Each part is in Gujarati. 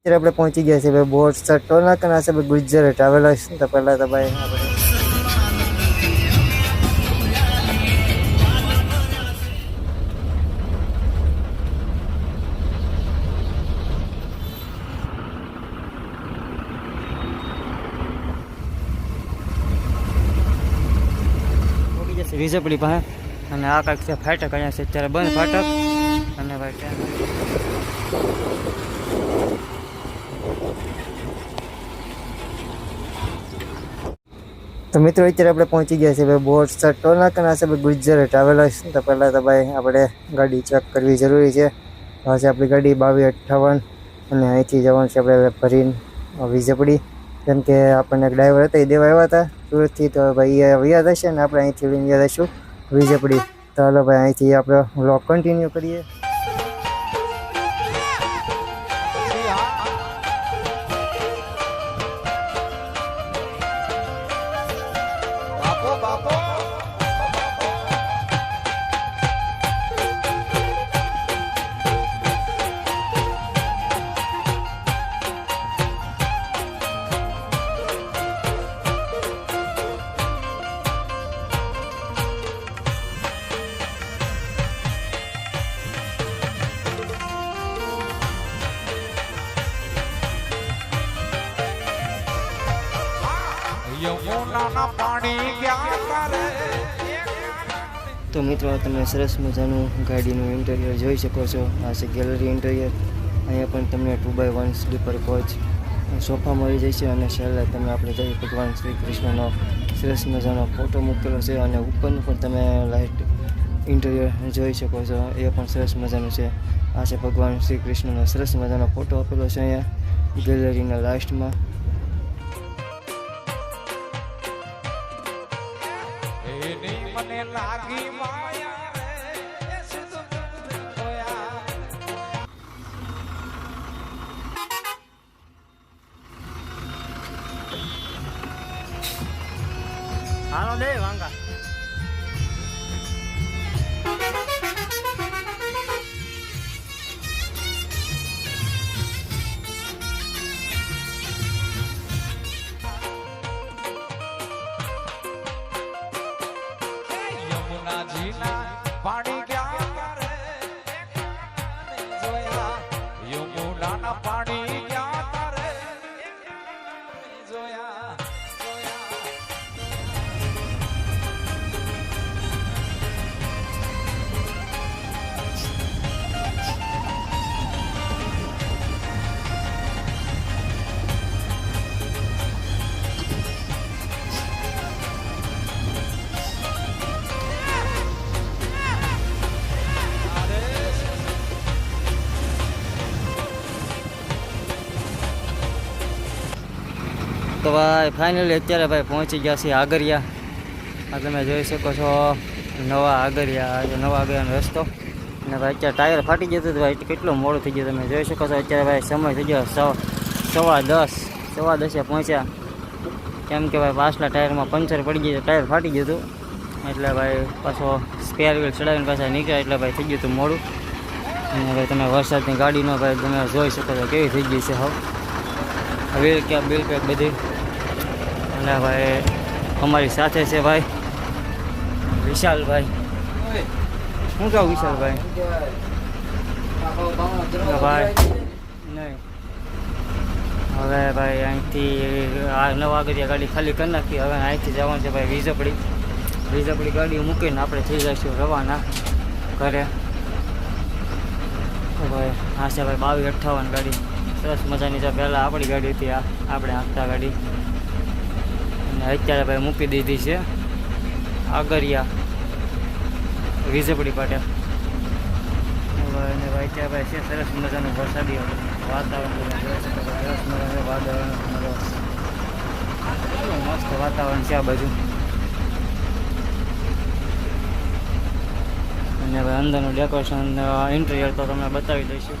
અત્યારે આપણે પહોંચી ગયા છીએ ભાઈ બોટ સર ટોલ નાકા છે ભાઈ ગુજર ટ્રાવેલર્સ તો પહેલાં તો ભાઈ આપણે પહોંચી જશે વિજયપુરી પાસે અને આ કાંઈક છે ફાટક અહીંયા છે અત્યારે બંધ ફાટક અને ભાઈ તો મિત્રો, અત્યારે આપણે પહોંચી ગયા છીએ ભાઈ બોટ સર ટોલ નાકા છે ભાઈ ગુજર ટ્રાવેલર્સ તો પહેલાં તો ભાઈ આપણે ગાડી ચેક કરવી જરૂરી છે. પાસે આપણી ગાડી બાવીસ અઠ્ઠાવન અને અહીંથી જવાનું છે આપણે ભરીને વીજપડી કેમ કે આપણને ડ્રાઈવર હતા, એ દેવા આવ્યા હતા સુરતથી. તો ભાઈ એ વ્યાજ હશે ને, આપણે અહીંથી લઈને જઈશું વીજપડી તો હાલો ભાઈ, અહીંથી આપણે વ્લોગ કન્ટિન્યુ કરીએ. તો મિત્રો, તમે સરસ મજાનું ગાડીનું ઇન્ટરિયર જોઈ શકો છો. આ છે ગેલેરી ઇન્ટરિયર અહીંયા પણ તમને two by one sleeper coach sofa મળી છે અને છેલ્લે તમે આપણે જોઈએ ભગવાન શ્રી કૃષ્ણનો સરસ મજાનો ફોટો મૂકેલો છે અને ઉપરનું પણ તમે લાઇટ ઇન્ટરિયર જોઈ શકો છો. એ પણ સરસ મજાનું છે. આ છે ભગવાન શ્રી કૃષ્ણનો સરસ મજાનો ફોટો આપેલો છે અહીંયા ગેલેરીના લાસ્ટમાં હાલો દે વાંગા તો ભાઈ ફાઇનલી અત્યારે ભાઈ પહોંચી ગયા છીએ આગરિયા. આ તમે જોઈ શકો છો, નવા આગરિયા નવા આગરિયાનો રસ્તો. અને ભાઈ અત્યારે ટાયર ફાટી જતું હતું ભાઈ કેટલું મોડું થઈ ગયું તમે જોઈ શકો છો. અત્યારે ભાઈ સમય થઈ ગયો સવા દસ, સવા દસે પહોંચ્યા. કેમ કે ભાઈ પાછલા ટાયરમાં પંચર પડી ગયું ટાયર ફાટી ગયું હતું. એટલે ભાઈ પાછો સ્પેર વ્હીલ ચડાવીને પાછા નીકળ્યા, એટલે ભાઈ થઈ ગયું હતું મોડું. અને ભાઈ તમે વરસાદની ગાડીનો ભાઈ તમે જોઈ શકો છો કેવી થઈ ગઈ છે હવે. વ્હીલ કેપ બિલ કેપ બધી? અને ભાઈ, અમારી સાથે છે ભાઈ. વિશાલભાઈ. શું કહું વિશાલભાઈ? ભાઈ, નહીં. હવે ભાઈ અહીંથી, આ નવ આગળ ગાડી ખાલી કરી નાખી. હવે અહીંથી જવાનું છે ભાઈ વિજપડી વિજપડી ગાડી મૂકીને આપણે થઈ જઈશું રવાના ઘરે. ભાઈ, હા છે ભાઈ, બાવીસ અઠ્ઠાવન ગાડી. સરસ મજાની છે. પહેલાં આપણી ગાડી હતી, આ આપણે આખતા ગાડી. અત્યારે ભાઈ મૂકી દીધી છે. આગરિયા. વિજયપુરી પાટે ભાઈ અત્યારે ભાઈ છે સરસ મજાનું વરસાદી વાતાવરણ. સરસ મજાનું વાતાવરણ મસ્ત વાતાવરણ છે આ બાજુ. અને ભાઈ અંદરનું ડેકોરેશન ઇન્ટિરિયર તો તમને બતાવી દઈશું.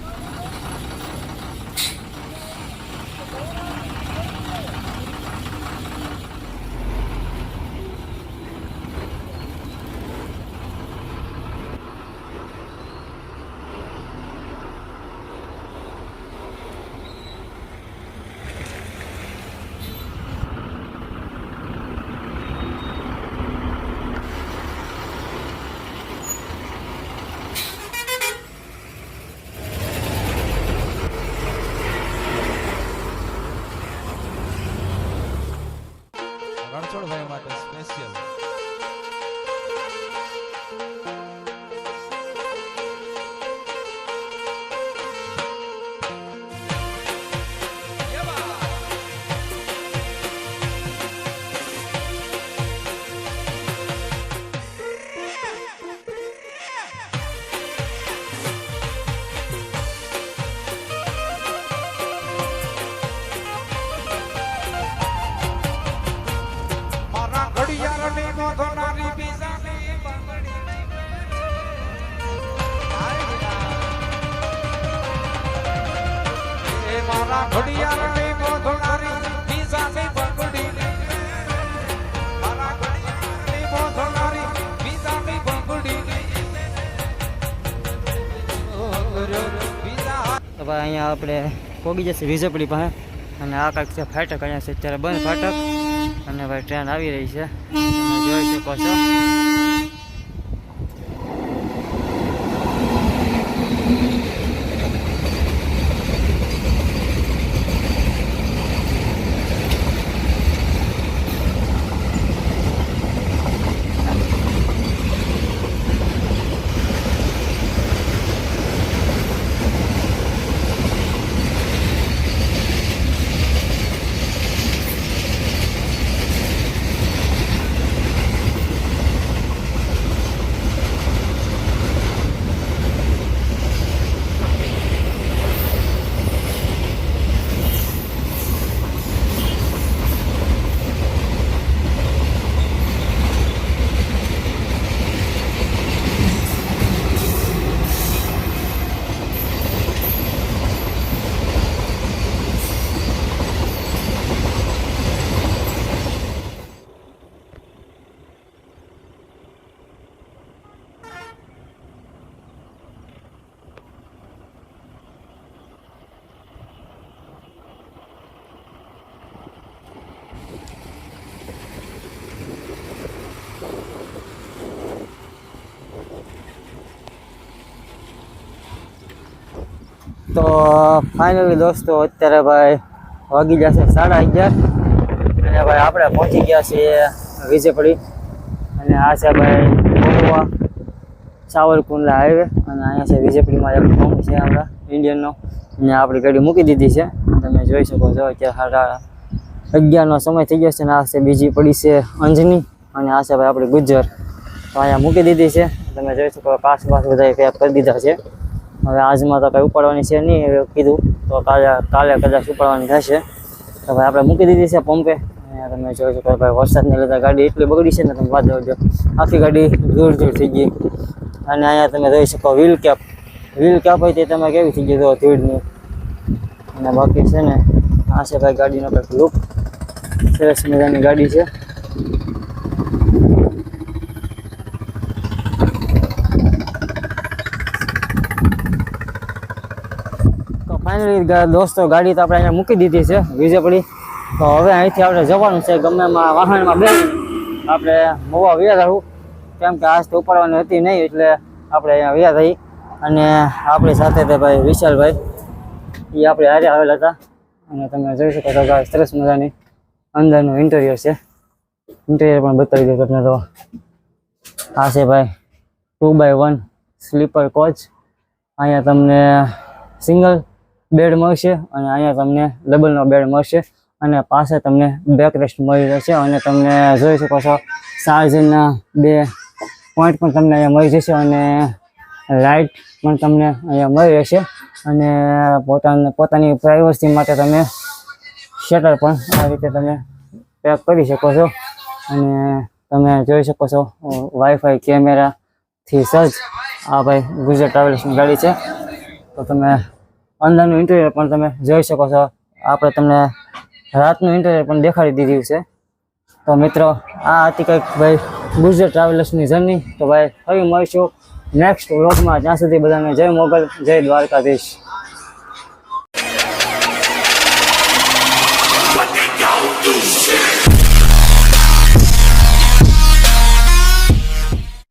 અહીંયા આપણે પોગી જશે વિજયપડી પાસે. અને આ કાંઈક છે ફાટક અહીંયા છે. અત્યારે બંધ ફાટક. અને ભાઈ ટ્રેન આવી રહી છે. જોઈ શકો છો. તો ફાઇનલી દોસ્તો, અત્યારે ભાઈ વાગી જશે સાડા અગિયાર. અને ભાઈ આપણે પહોંચી ગયા છીએ વિજયપડી અને આ છે ભાઈ મહુવા સાવરકુંડલા હાઈવે અને અહીંયા છે વિજયપડીમાં એક પંપ છે આપણા ઇન્ડિયનનો અને આપણી ગાડી મૂકી દીધી છે. તમે જોઈ શકો છો અત્યારે સાડા અગિયારનો સમય થઈ ગયો છે અને આ છે બીજી પડી છે અંજની. અને આ છે ભાઈ આપણી ગુજ્જર. તો અહીંયા મૂકી દીધી છે. તમે જોઈ શકો પાસ પાસ બધા પેક કરી દીધા છે. હવે આજમાં તો કંઈ ઉપાડવાની છે નહીં એવું કીધું. તો કાલે કાલે કદાચ ઉપાડવાની થશે તો ભાઈ આપણે મૂકી દીધી છે પંપે. તમે જોઈ શકો ભાઈ વરસાદને લીધે ગાડી એટલી બગડી છે ને તમે વાત જોજો. આખી ગાડી દૂર દૂર થઈ ગઈ. અને અહીંયા તમે જોઈ શકો વ્હીલ કેપ વ્હીલ કેપ હોય તે તમે કેવી થઈ ગઈ તો અને બાકી છે ને આ છે ભાઈ ગાડીનો કંઈક લુક સરસ મજાની ગાડી છે. ફાઇનલી દોસ્તો ગાડી તો આપણે અહીંયા મૂકી દીધી છે વિજયપડી તો હવે અહીંથી આપણે જવાનું છે ગમે એમાં વાહનમાં બે આપણે મોવા વ્યા રહું કેમ કે આજ તો ઉપાડવાની હતી નહીં, એટલે આપણે અહીંયા વ્યા થઈ. અને આપણી સાથે તે ભાઈ વિશાલભાઈ. એ આપણે હારે આવેલા હતા. અને તમે જોઈ શકો છો કે સરસ મજાની અંદરનું ઇન્ટેરિયર છે. ઇન્ટેરિયર પણ બતાવી દઉં તમને તો. આ છે ભાઈ two by one sleeper coach અહીંયા તમને સિંગલ બેડ મળશે અને અહીંયા તમને ડબલનો બેડ મળશે અને પાસે તમને બેક રેસ્ટ મળી રહેશે અને તમને જોઈ શકો છો ચાર્જરના બે પોઈન્ટ પણ તમને અહીંયા મળી જશે અને લાઇટ પણ તમને અહીંયા મળી રહેશે અને પોતાને, પોતાની પ્રાઇવસી માટે તમે શટર પણ આ રીતે તમે પેક કરી શકો છો અને તમે જોઈ શકો છો વાઈફાઈ કેમેરાથી સજ્જ આ ભાઈ ગુજરાત ટ્રાવેલ્સની ગાડી છે. તો તમે અંદરનું ઇન્ટિરિયર પણ તમે જોઈ શકો છો. આપણે તમને રાતનું ઇન્ટિરિયર પણ દેખાડી દીધું છે. તો મિત્રો, આ હતી કંઈક ભાઈ ગુજરાત ટ્રાવેલર્સની જર્ની તો ભાઈ ફરી મળીશું નેક્સ્ટ વ્લોગમાં જ્યાં સુધી બધાને જય મોગલ, જય દ્વારકાધીશ.